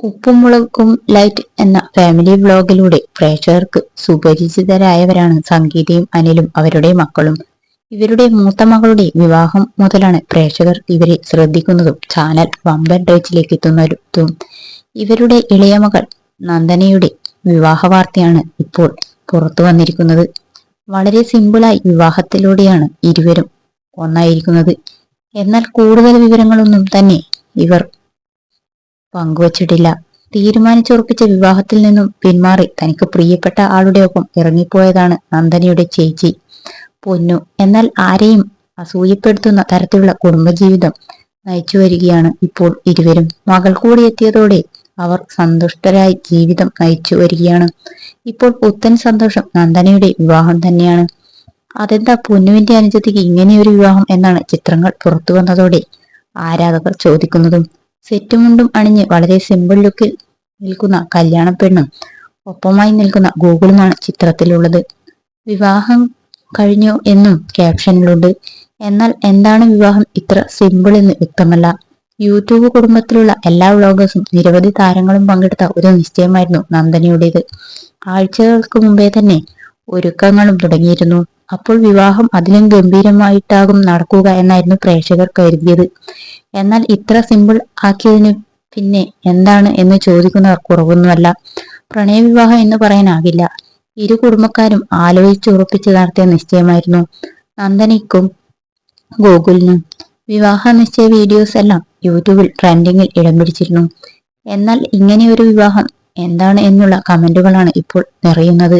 ഉപ്പും മുളകും ലൈറ്റ് എന്ന ഫാമിലി വ്ലോഗിലൂടെ പ്രേക്ഷകർക്ക് സുപരിചിതരായവരാണ് സംഗീതയും അനിലും അവരുടെ മക്കളും. ഇവരുടെ മൂത്ത മകളുടെ വിവാഹം മുതലാണ് പ്രേക്ഷകർ ഇവരെ ശ്രദ്ധിക്കുന്നതും ചാനൽ വമ്പൻ ടച്ചിലേക്ക് എത്തുന്നതും. ഇവരുടെ ഇളയ മകൾ നന്ദനയുടെ വിവാഹ വാർത്തയാണ് ഇപ്പോൾ പുറത്തു വന്നിരിക്കുന്നത്. വളരെ സിമ്പിളായി വിവാഹത്തിലൂടെയാണ് ഇരുവരും ഒന്നായിരിക്കുന്നത്. എന്നാൽ കൂടുതൽ വിവരങ്ങളൊന്നും തന്നെ ഇവർ പങ്കുവച്ചിട്ടില്ല. തീരുമാനിച്ചുറപ്പിച്ച വിവാഹത്തിൽ നിന്നും പിന്മാറി തനിക്ക് പ്രിയപ്പെട്ട ആളുടെ ഒപ്പം ഇറങ്ങിപ്പോയതാണ് നന്ദനയുടെ ചേച്ചി. പൊന്നു എന്നാൽ ആരെയും അസൂയപ്പെടുത്തുന്ന തരത്തിലുള്ള കുടുംബജീവിതം നയിച്ചു വരികയാണ് ഇപ്പോൾ ഇരുവരും. മകൾ കൂടി എത്തിയതോടെ അവർ സന്തുഷ്ടരായി ജീവിതം നയിച്ചു വരികയാണ്. ഇപ്പോൾ പുത്തൻ സന്തോഷം നന്ദനയുടെ വിവാഹം തന്നെയാണ്. അതെന്താ പൊന്നുവിന്റെ അനുജത്തിക്ക് ഇങ്ങനെയൊരു വിവാഹം എന്നാണ് ചിത്രങ്ങൾ പുറത്തു വന്നതോടെ ആരാധകർ ചോദിക്കുന്നതും. സെറ്റുമുണ്ടും അണിഞ്ഞ് വളരെ സിമ്പിൾ ലുക്കിൽ നിൽക്കുന്ന കല്യാണ പെണ്ണും ഒപ്പമായി നിൽക്കുന്ന ഗൂഗിളുമാണ് ചിത്രത്തിലുള്ളത്. വിവാഹം കഴിഞ്ഞോ എന്നും ക്യാപ്ഷനിലുണ്ട് എന്നാൽ എന്താണ് വിവാഹം ഇത്ര സിമ്പിൾ എന്ന് വ്യക്തമല്ല. യൂട്യൂബ് കുടുംബത്തിലുള്ള എല്ലാ വ്ളോഗേഴ്സും നിരവധി താരങ്ങളും പങ്കെടുത്ത ഒരു നിശ്ചയമായിരുന്നു നന്ദനയുടേത്. ആഴ്ചകൾക്ക് മുമ്പേ തന്നെ ഒരുക്കങ്ങളും തുടങ്ങിയിരുന്നു. അപ്പോൾ വിവാഹം അതിലും ഗംഭീരമായിട്ടാകും നടക്കുക എന്നായിരുന്നു പ്രേക്ഷകർ കരുതിയത്. എന്നാൽ ഇത്ര സിമ്പിൾ ആക്കിയതിന് പിന്നെ എന്താണ് എന്ന് ചോദിക്കുന്നവർ കുറവൊന്നുമല്ല. പ്രണയവിവാഹം എന്ന് പറയാനാകില്ല. ഇരു കുടുംബക്കാരും ആലോചിച്ചുറപ്പിച്ച് നടത്തിയ നിശ്ചയമായിരുന്നു. നന്ദനിക്കും ഗോകുലിനും വിവാഹ നിശ്ചയ വീഡിയോസ് എല്ലാം യൂട്യൂബിൽ ട്രെൻഡിങ്ങിൽ ഇടം പിടിച്ചിരുന്നു. എന്നാൽ ഇങ്ങനെയൊരു വിവാഹം എന്താണ് എന്നുള്ള കമന്റുകളാണ് ഇപ്പോൾ നിറയുന്നത്.